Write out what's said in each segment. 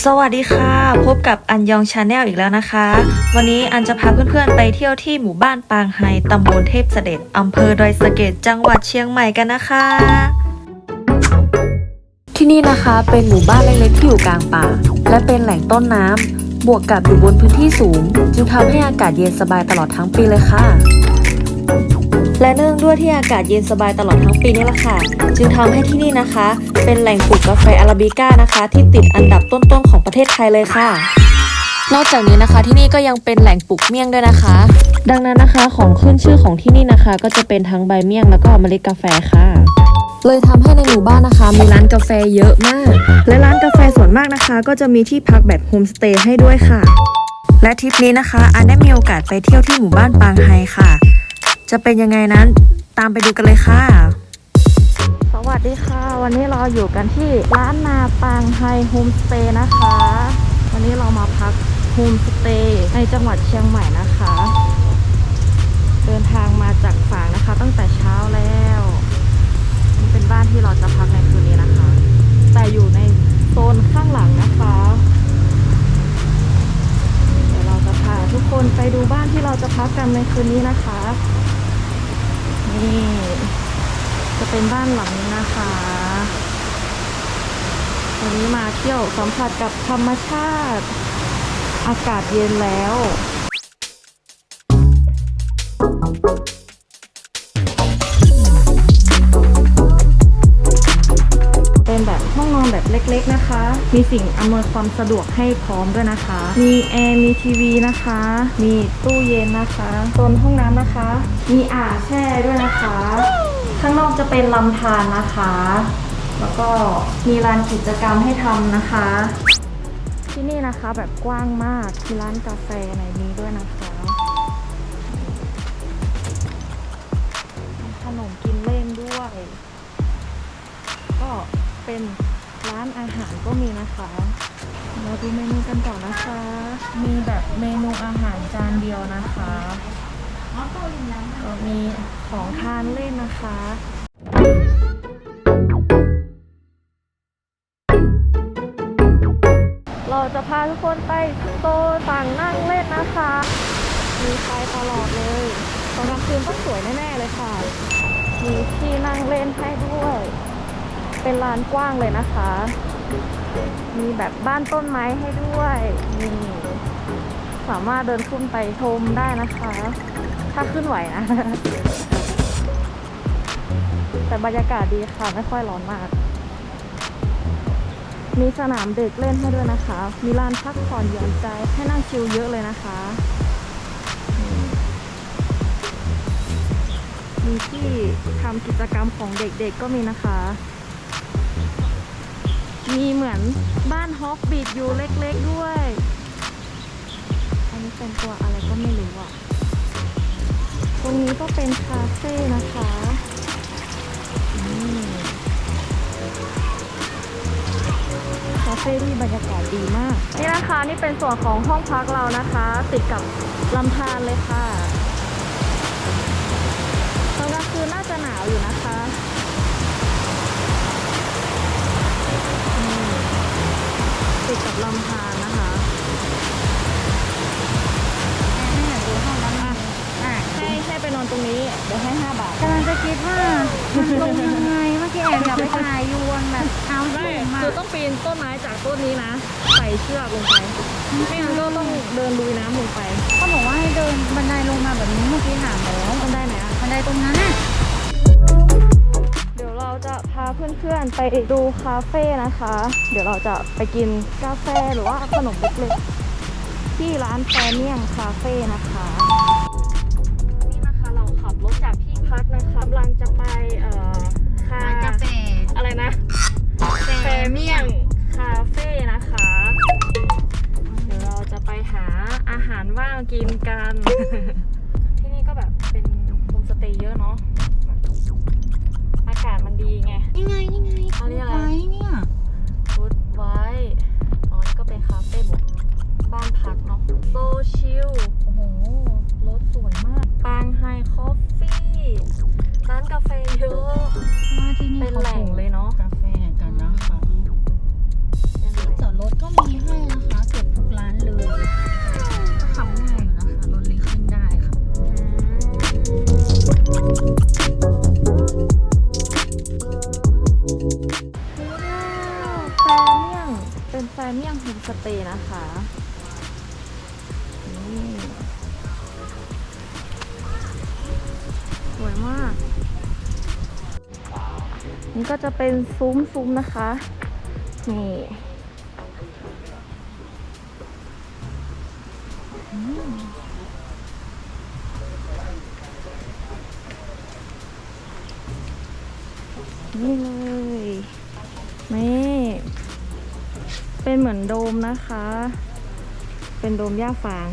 สวัสดีค่ะ พบกับอันยองชาแนลอีกแล้วนะคะ วันนี้อันจะพาเพื่อนๆไปเที่ยวที่หมู่บ้านปางไฮตำบลเทพเสด็จอำเภอดอยสะเก็ดจังหวัดเชียงใหม่กันนะคะ ที่นี่นะคะเป็นหมู่บ้านเล็กๆที่อยู่กลางป่า และเป็นแหล่งต้นน้ำบวกกับอยู่บนพื้นที่สูง จึงทำให้อากาศเย็นสบายตลอดทั้งปีเลยค่ะ และเนื่องด้วยที่อากาศเย็นสบายตลอดทั้งปีนี่แหละค่ะ จึงทำให้ที่นี่นะคะ เป็นแหล่งปลูกกาแฟอาราบิก้านะคะ ที่ติดอันดับต้นๆของประเทศไทยเลยค่ะ นอกจากนี้นะคะที่นี่ก็ยังเป็นแหล่งปลูกเมี่ยงด้วยนะคะ ดังนั้นนะคะของขึ้นชื่อของที่นี่นะคะ ก็จะเป็นทั้งใบเมี่ยงแล้วก็เมล็ดกาแฟค่ะเลยทำให้ในหมู่บ้านนะคะ มีร้านกาแฟเยอะมาก และร้านกาแฟส่วนมากนะคะ ก็จะมีที่พักแบบโฮมสเตย์ให้ด้วยค่ะ และทริปนี้นะคะอันได้มีโอกาสไปเที่ยวที่หมู่บ้านปางไฮค่ะ จะเป็นยังไงนั้นตามไปดูกันเลยค่ะ สวัสดีค่ะ วันนี้เราอยู่กันที่ร้านนาปางไฮโฮมสเตย์นะคะ วันนี้เรามาพักโฮมสเตย์ในจังหวัดเชียงใหม่นะคะ เดินทางมาจากฝางนะคะ ตั้งแต่เช้าแล้วนี่เป็นบ้านที่เราจะพักในคืนนี้นะคะ แต่อยู่ในโซนข้างหลังนะคะเดี๋ยวเราจะพาทุกคนไปดูบ้านที่เราจะพักกันในคืนนี้นะคะ นี่ จะเป็นบ้านหลังนี้นะคะ วันนี้มาเที่ยวสัมผัสกับธรรมชาติ อากาศเย็นแล้ว มีสิ่งอำนวยความสะดวกให้พร้อมด้วยนะคะ มีแอร์ มีทีวีนะคะ มีตู้เย็นนะคะโซนห้องน้ำนะคะ มีอ่างแช่ด้วยนะคะ ข้างนอกจะเป็นลำธารนะคะ แล้วก็มีลานกิจกรรมให้ทำนะคะ ที่นี่นะคะแบบกว้างมาก มีร้านกาแฟในนี้ด้วยนะคะขนมกินเล่นด้วย ก็เป็น ร้านอาหารก็มีนะคะเราดูเมนูกันต่อนะคะ มีแบบเมนูอาหารจานเดียวนะคะก็มีของทานเล่นนะคะเราจะพาทุกคนไปโซนฝั่งนั่งเล่นนะคะ มีไฟตลอดเลยตอนกลางคืนต้องสวยแน่ๆเลยค่ะ มีที่นั่งเล่นให้ด้วย เป็นลานกว้างเลยนะคะ มีแบบบ้านต้นไม้ให้ด้วยนี่สามารถเดินขึ้นไปชมได้นะคะ ถ้าขึ้นไหวนะ แต่บรรยากาศดีค่ะ ไม่ค่อยร้อนมาก มีสนามเด็กเล่นให้ด้วยนะคะ มีลานพักผ่อนหย่อนใจให้นั่งชิลเยอะเลยนะคะ มีที่ทำกิจกรรมของเด็กๆก็มีนะคะ มีเหมือนบ้านฮอกบีดอยู่เล็กๆด้วย อันนี้เป็นตัวอะไรก็ไม่รู้อะ ตรงนี้ก็เป็นคาเฟ่นะคะคาเฟ่ที่บรรยากาศดีมาก นี่นะคะนี่เป็นส่วนของห้องพักเรานะคะ ติดกับลำธารเลยค่ะตอนกลางคืนน่าจะหนาวอยู่นะคะ ติดกับลำธารนะคะให้ให้ไปนอนตรงนี้ เดี๋ยวให้ 5 บาท กำลังจะคิดว่ามันลงยังไงเมื่อกี้แอบอยากไปถ่ายยวนแบบเท้าไม่สูงอะคือต้องปีนต้นไม้จากต้นนี้นะ ใส่เชือกลงไป ไม่งั้นก็ต้องเดินลุยน้ำลงไปเขาบอกว่าให้เดินบันไดลงมาแบบนี้เมื่อกี้ถามแล้วต้องได้ไหนอะบันไดตรงนั้นน่ะ เดี๋ยวเราจะพาเพื่อนๆไปดูคาเฟ่นะคะ เดี๋ยวเราจะไปกินกาแฟหรือว่าขนมเล็กๆที่ร้านแฟเมียงคาเฟ่นะคะ นี่นะคะเราขับรถจากที่พักนะคะกำลังจะไปเอ่อคาร้านกาแฟอะไรนะแฟเมียงคาเฟ่นะคะ เดี๋ยวเราจะไปหาอาหารว่างกินกัน ที่นี่ก็แบบเป็นโฮมสเตย์เยอะเนาะแบบอากาศมันดีไง นี่ไงนี่ไงเขาเรียกอะไรไว้เนี่ย ฟูดไว้อ๋อนี่ก็เป็นคาเฟ่บุกบ้านพักเนาะโซชิลโอ้โห รถสวยมาก ปางไฮคอฟฟี่ ร้านกาแฟเยอะ วยมาก นี่ก็จะเป็นซุ้มซุ้มนะคะ นี่นี่เลยนี่เป็นเหมือนโดมนะคะ เป็นโดมย่าฟาง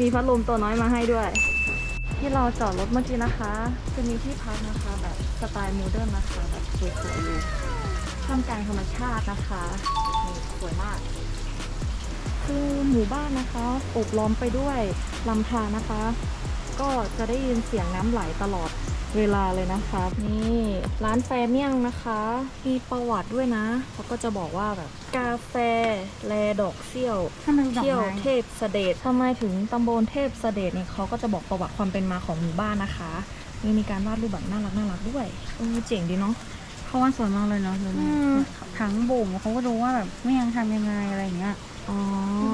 มีพัดลมตัวน้อยมาให้ด้วย ที่เราจอดรถเมื่อกี้นะคะ จะมีที่พักนะคะ แบบสไตล์โมเดิร์นนะคะ แบบสวยๆอยู่ท่ามกลางธรรมชาตินะคะนี่สวยมาก คือหมู่บ้านนะคะอบล้อมไปด้วยลำธารนะคะ ก็จะได้ยินเสียงน้ำไหลตลอด เวลาเลยนะคะ นี่ร้านแฟเมี่ยงนะคะ มีประวัติด้วยนะเขาก็จะบอกว่าแบบกาแฟแลดอกเซี่ยวทำไมดอกเที่ยวไม้เทพเสด็จทำไมถึงตำบลเทพเสด็จนี่เขาก็จะบอกประวัติความเป็นมาของหมู่บ้านนะคะนี่มีการวาดรูปแบบน่ารักน่ารักด้วยเออเจ๋งดีเนาะเขาว่าสวยมากเลยเนาะดูอืนี่มทั้งโบ่งเขาก็ดูว่าแบบไม่ยังทำยังไงอะไรอย่างเงี้ยอ๋อ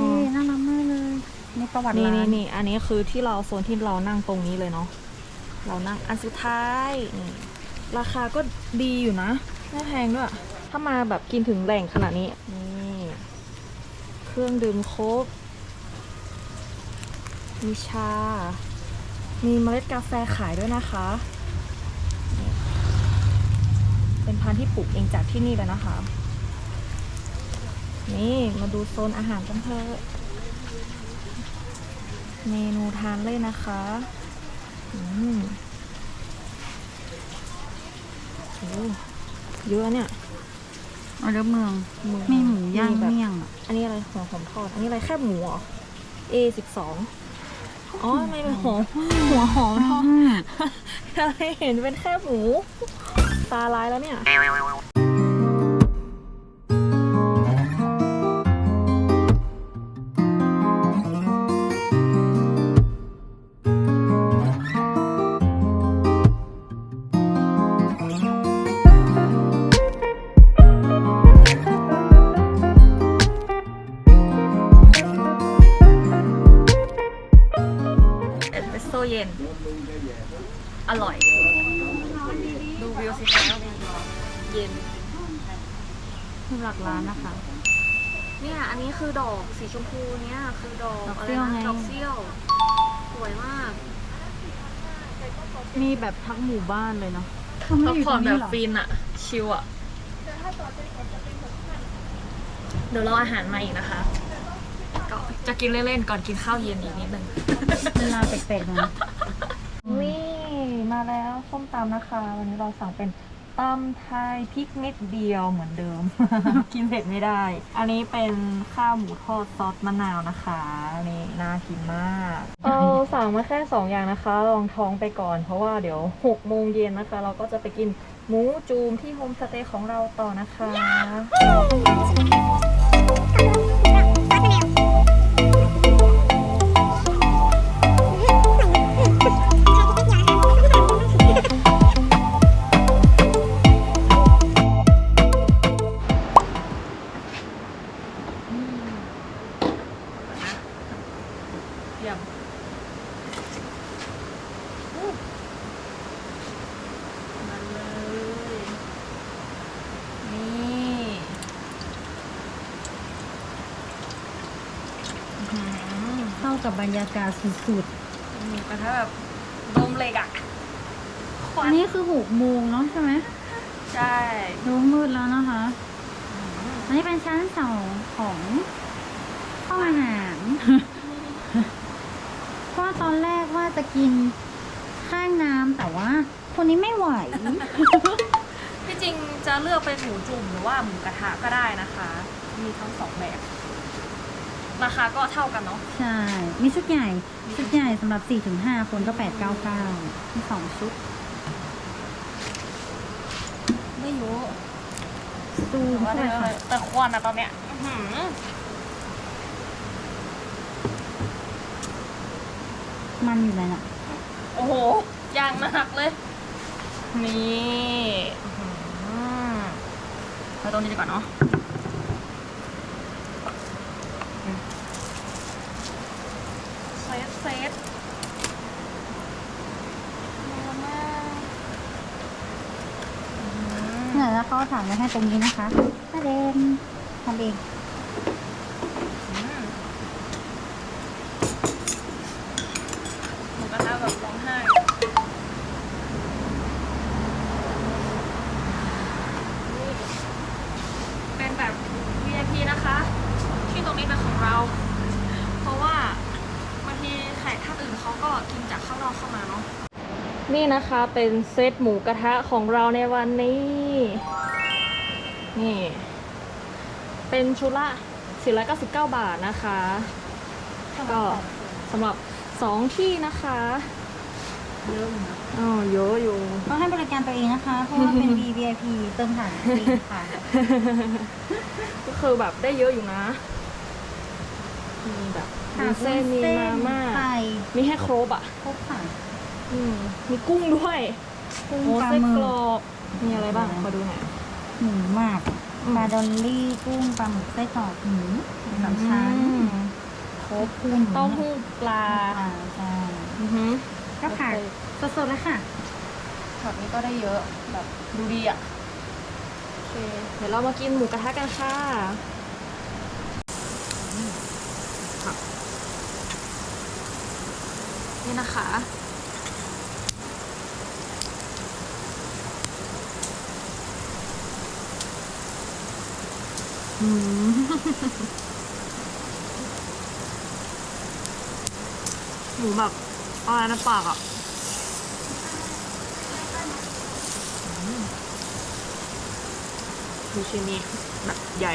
ดีน่ารักมากเลยนี่ประวัตินี่ร้านี่นนี่อันนี้คือที่เราโซนที่เรานั่งตรงนี้เลยเนาะ เรานั่งอันสุดท้ายนี่ราคาก็ดีอยู่นะ ไม่แพงด้วย ถ้ามาแบบกินถึงแหล่งขนาดนี้ นี่ เครื่องดื่มโค้กมีชา มีเมล็ดกาแฟขายด้วยนะคะ เป็นพันธุ์ที่ปลูกเองจากที่นี่เลยนะคะ นี่มาดูโซนอาหารกันเถอะ เมนูทานเลยนะคะ โอ้เยอะเนี่ยออเดอร์เมืองหมูมีหมูย่างแบบเมี่ยงอะอันนี้อะไรหัวหอมทอด อันนี้อะไรแคบหมูเหรอ A สิบสองอ๋อไม่เป็นหัวหัวหอมทอดอะไรเห็นเป็นแคบหมู ตาลายแล้วเนี่ย ยว สวยมากมีแบบทั้งหมู่บ้านเลยเนาะพักผ่อนแบบฟินอะชิลอะเดี๋ยวรออาหารมาอีกนะคะก็จะกินเล่นๆ ก่อนกินข้าวเย็นอีกนิดนึง เวลาแปลกๆนะนี่มาแล้วส้มตำนะคะ วันนี้เราสั่งเป็น ตำไทยพริกนิดเดียวเหมือนเดิม กินเผ็ดไม่ได้ อันนี้เป็นข้าวหมูทอดซอสมะนาวนะคะนี่น่ากินมากเราสั่งมาแค่2อย่างนะคะลองท้องไปก่อน เพราะว่าเดี๋ยว6โมงเย็นนะคะ เราก็จะไปกินหมูจูมที่โฮมสเตย์ของเราต่อนะคะ กับบรรยากาศสุดหมูกระทะแบบลมเหล็กอะๆ อันนี้คือหกโมงเนาะใช่ไหมใช่ดูมืดแล้วนะคะ อันนี้เป็นชั้นสองของห้องอาหารเพราะว่าตอนแรกว่าจะกินข้างน้ำแต่ว่า คนนี้ไม่ไหว ที่จริงจะเลือกเป็นหมูจุ่มหรือว่าหมูกระทะก็ได้นะคะ มีทั้งสองแบบ ราคาก็เท่ากันเนาะ ใช่ มีชุดใหญ่ ชุดใหญ่สำหรับ 4-5 คนก็ 899มีสองชุด ไม่เยอะซูมแต่ว่าเข้าไปค่ะแต่ควันอะตอนเนี้ยอื้อหือมันอยู่เลยน่ะ โอ้โหย่างหนักเลย นี่อื้อหือไปตรงนี้ดีกว่าเนาะ เอาถ่านไว้ให้ตรงนี้นะคะตาเดนทำเองหมูกระทะแบบร้องไห้เป็นแบบ VIP นะคะ ที่ตรงนี้เป็นของเรา เพราะว่าบางทีแขกท่านอื่นเขาก็กินจากข้างนอกเข้ามาเนาะ นี่นะคะเป็นเซตหมูกระทะของเราในวันนี้ นี่ เป็นชุดละ 499 บาทนะคะ ก็สำหรับสองที่นะคะเยอะอยู่นะอ๋อเยอะอยู่ต้องให้บริการตัวเองนะคะ เพราะว่าเป็น VIP เติมถ่านฟรีค่ะ ก็คือแบบได้เยอะอยู่นะ มีแบบมีเส้นมีมาม่าไข่มีให้ครบอะ ครบค่ะอืมมีกุ้งด้วยกุ้งโอ้ปลาไส้หมึกกรอกมีอะไรบ้าง มาดูหน่อย หมูหมักอืมปลาดอลลี่กุ้งปลาหมึกไส้กรอกหมูสามชั้นอืมครบเพื่อนเต้าหู้ปลาปลาใช่อือหือก็ผักสดๆเลยค่ะผักนี้ก็ได้เยอะแบบดูดีอะโอเคเดี๋ยวเรามากินหมูกระทะกันค่ะอืมผักนี่นะคะ หมูแบบอะไรนะปากอะดูชิ้นนี้แบบใหญ่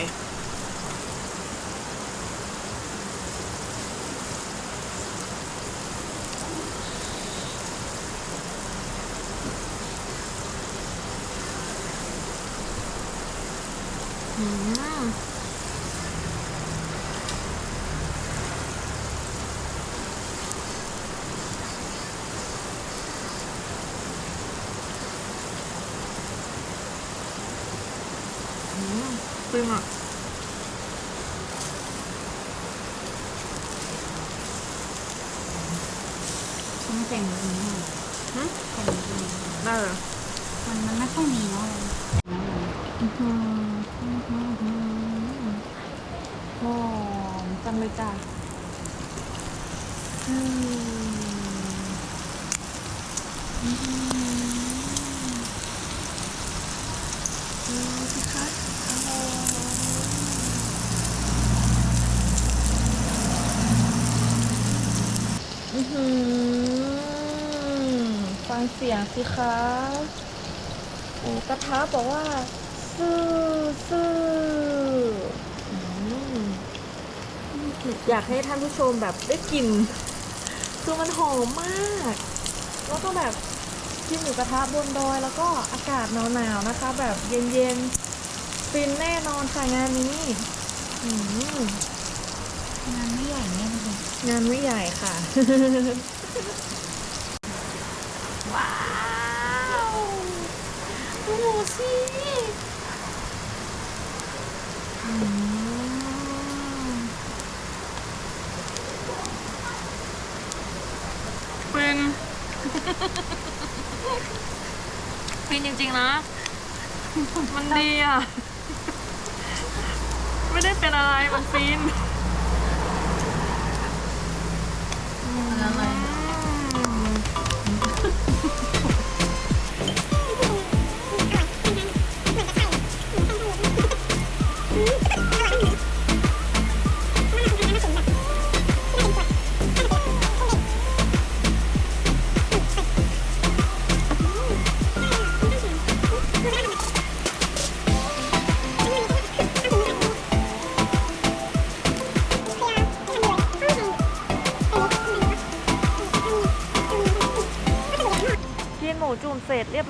อืมอืมปึ้งอะฉันไม่ใส่หมูนี้หน่อยหึใส่หมูนี้ได้เลยมันมันไม่ค่อยมีเนาะ เลยจ้ะอืมอืมดูสิคะอือหือฟังเสียงสิคะโอ้กระทะบอกว่า ซื่อซื่ออืม อยากให้ท่านผู้ชมแบบได้กลิ่นคือมันหอมมาก แล้วก็แบบกินหมูกระทะบนดอย แล้วก็อากาศหนาวๆนะคะ แบบเย็นๆฟินแน่นอนค่ะงานนี้งานไม่ใหญ่เนี่ยเลยงานไม่ใหญ่ค่ะ ว้าวดูหมูสิอืมฟิน ฟิ นจริง ๆ นะ มันดีอะ ไม่ได้เป็นอะไร มันฟิน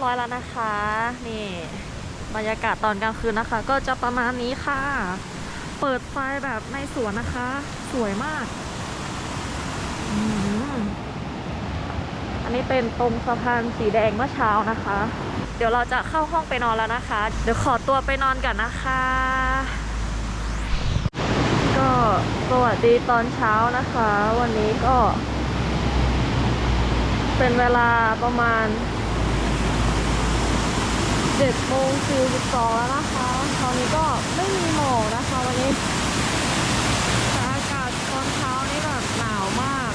อยแล้วนะคะ นี่ บรรยากาศตอนกลางคืนนะคะ ก็จะประมาณนี้ค่ะ เปิดไฟแบบในสวนนะคะ สวยมากอันนี้เป็นตรงสะพานสีแดงเมื่อเช้านะคะ เดี๋ยวเราจะเข้าห้องไปนอนแล้วนะคะ เดี๋ยวขอตัวไปนอนก่อนนะคะ ก็สวัสดีตอนเช้านะคะ วันนี้ก็ เป็นเวลาประมาณ โมง42แล้วนะคะ ตอนนี้ก็ไม่มีหมอกนะคะวันนี้แต่อากาศตอนเช้านี่แบบหนาวมาก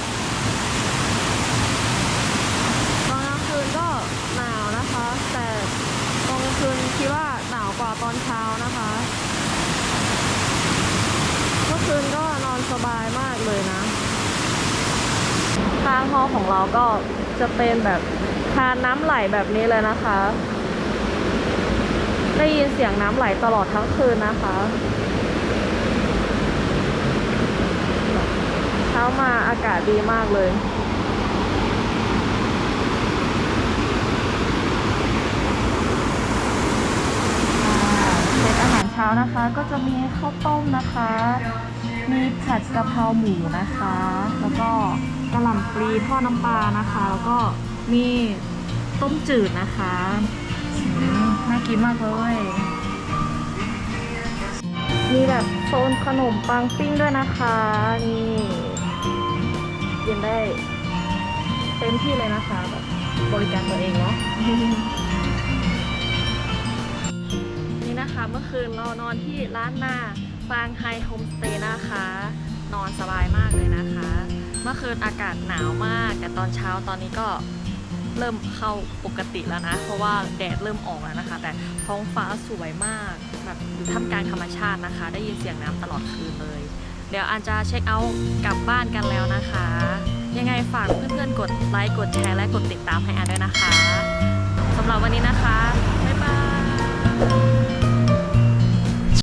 ตอนกลางคืนก็หนาวนะคะ แต่ตอนกลางคืนคิดว่าหนาวกว่าตอนเช้านะคะเมื่อคืนก็นอนสบายมากเลยนะทางฮองของเราก็จะเป็นแบบทานน้ำไหลแบบนี้เลยนะคะ ได้ยินเสียงน้ำไหลตลอดทั้งคืนนะคะ เช้ามาอากาศดีมากเลยเซตอาหารเช้านะคะก็จะมีข้าวต้มนะคะ มีผัดกะเพราหมูนะคะ แล้วก็กระหล่ำปลีทอดน้ำปลานะคะ แล้วก็มีต้มจืดนะคะ น่ากินมากเลย มีแบบโซนขนมปังปิ้งด้วยนะคะ นี่กินได้เต็มที่เลยนะคะแบบบริการตัวเองเนาะนี่นะคะเมื่อคืนเรานอนที่ร้านนาฟางไฮโฮมสเตย์นะคะ นอนสบายมากเลยนะคะ เมื่อคืนอากาศหนาวมาก แต่ตอนเช้าตอนนี้ก็ เริ่มเข้าปกติแล้วนะ เพราะว่าแดดเริ่มออกแล้วนะคะ แต่ท้องฟ้าสวยมากแบบอยู่ท่ามกลางธรรมชาตินะคะ ได้ยินเสียงน้ำตลอดคืนเลย เดี๋ยวอันจะเช็คเอาท์กลับบ้านกันแล้วนะคะ ยังไงฝากเพื่อนๆกดไลค์กดแชร์และกดติดตามให้อันด้วยนะคะสำหรับวันนี้นะคะบ๊ายบาย